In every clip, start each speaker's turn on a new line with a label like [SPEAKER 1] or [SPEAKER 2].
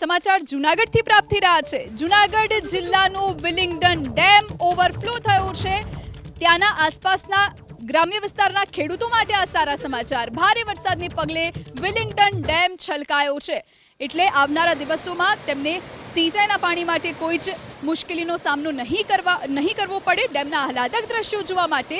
[SPEAKER 1] સમાચાર જુનાગઢથી પ્રાપ્ત થઈ રહ્યા છે. જુનાગઢ જિલ્લાનું વિલિંગડન ડેમ ઓવરફ્લો થયો છે. ત્યાંના આસપાસના ગ્રામ્ય વિસ્તારના ખેડૂતો માટે આ સારા સમાચાર. ભારે વરસાદને પગલે વિલિંગડન ડેમ છલકાયો છે. એટલે આવનારા દિવસોમાં તેમને સિંચાઈના પાણી માટે કોઈ જ મુશ્કેલીનો સામનો નહીં કરવા નહીં કરવો પડે. ડેમના આહલાદક દ્રશ્યો જોવા માટે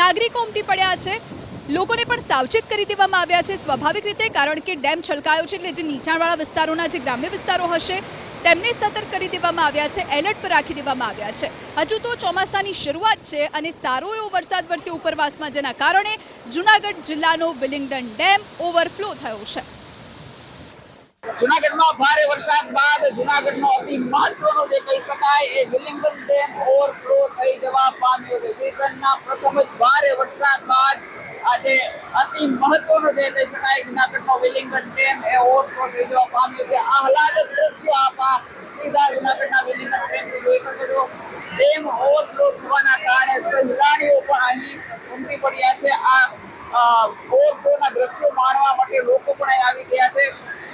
[SPEAKER 1] નાગરિકો ઉમટી પડ્યા છે. લોકોને પણ સાવચેત કરી દેવામાં આવ્યા છે સ્વાભાવિક રીતે, કારણ કે ડેમ છલકાયો છે એટલે જે નીચાણવાળા વિસ્તારોના જે ગ્રામ્ય વિસ્તારો હશે, તેમને સતર્ક કરી દેવામાં આવ્યા છે, એલર્ટ પર રાખી દેવામાં આવ્યા છે. હજુ તો ચોમાસાની શરૂઆત છે અને સારો એવો વરસાદ વરસ્યો ઉપરવાસમાં, જેના કારણે જુનાગઢ જિલ્લાનો વિલિંગડન ડેમ ઓવરફ્લો થયો છે.
[SPEAKER 2] જુનાગઢમાં ભારે વરસાદ બાદ જુનાગઢનો અતિ મહત્વનો જે કહી શકાય એ વિલિંગડન ડેમ ઓવરફ્લો થઈ જવા પામ્યો છે. સિઝનના પ્રથમ જ આજે અતિ મહત્વનો જે કહી શકાય જુનાગઢનો વિલિંગડન ડેમ એ ઓવરફ્લો થઈ જવા પામ્યો છે, આહલાદક દ્રશ્યો આપ આ સીધા જુનાગઢના વિલિંગ ડેમથી જોઈ શકો છો. ડેમ ઓવરફ્લો થવાના કારણે સહેલાણીઓ પણ અહીં ઉમટી પડ્યા છે. આ ઓવરફ્લોના દ્રશ્યો માણવા માટે લોકો પણ અહીં આવી ગયા છે.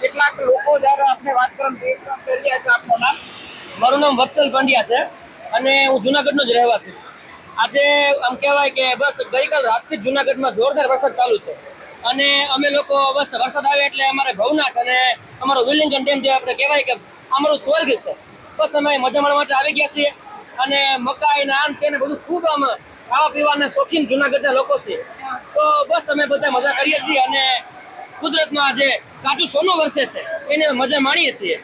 [SPEAKER 2] કેટલાક લોકો જ્યારે આપણે વાત કરવાનું પ્રયત્ન કરી રહ્યા છે, આપનું નામ?
[SPEAKER 3] મારું નામ વત્સલ પંડ્યા છે અને હું જુનાગઢનો જ રહેવાસી છું. આજે આમ કહેવાય કે બસ ગઈકાલ રાતથી જુનાગઢમાં જોરદાર વરસાદ ચાલુ છે. અને અમે લોકો બસ વરસાદ આવે એટલે અમારે ભવનાથ અને અમારો વિલિંગન ડેમ જે આપણે કહેવાય કે અમારું સ્વર્ગ છે. બસ અમે મજા માણવા માટે આવી ગયા છીએ અને મકાઈ ને આમ તેને બધું ખૂબ આમ ખાવા પીવાના શોખીન જુનાગઢના લોકો છે. તો બસ અમે બધા મજા કરીએ છીએ અને કુદરતનો આજે કાચું સોનું વરસે છે. એને મજા માણીએ છીએ.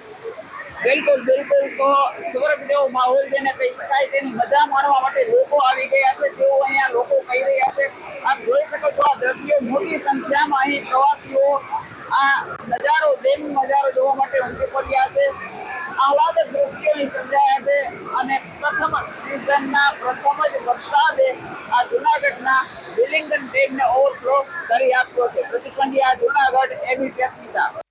[SPEAKER 2] બિલકુલ બિલકુલ. તો સ્વર્ગ જેવો માહોલ જેને કહી શકાય તેની મજા માણવા માટે લોકો આવી ગયા છે, તેઓ અહીંયા લોકો કહી રહ્યા છે. આપ જોઈ શકો છો આ દ્રશ્યો મોટી સંખ્યામાં અહીં પ્રવાસીઓ આ નજારો ડેમ નજારો જોવા માટે ઉમટી પડ્યા છે. આહલાદક દ્રશ્યો અહીં સર્જાયા છે અને પ્રથમ સિઝનના પ્રથમ જ વરસાદે આ જુનાગઢના વિલિંગન ડેમને ઓવરફ્લો કરી આપ્યો છે. પ્રતિપંડિયા જુનાગઢ એબી